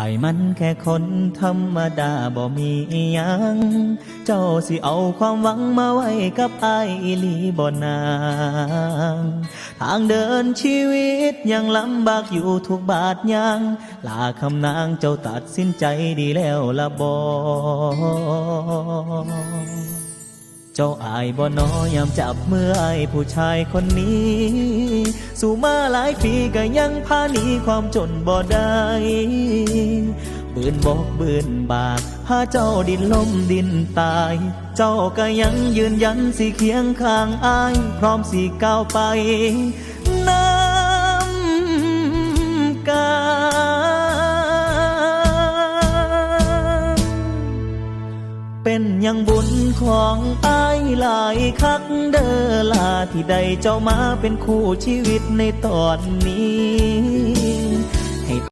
ไอ้มันแค่คนธรรมดาบ่มียัง เจ้าสิเอาความหวังมาไว้กับไอ้อีหลีบ่นาง ทางเดินชีวิตยังลำบากอยู่ทุกบาทยัง ลาคำนางเจ้าตัดสินใจดีแล้วละบ่เจ้าอายบ่น้อยามจับมือไอ้ผู้ชายคนนี้ สู่มาหลายปีก็ยังพาหนีความจนบ่ได้บืนบอกบืนบากพาเจ้าดินล้มดินตาย เจ้าก็ยังยืนยันสิเคียงข้างอาย พร้อมสิก้าวไป เป็นยังบุญของอายหลายคักเดอลาที่ใดเจ้ามาเป็นคู่ชีวิตในตอนนี้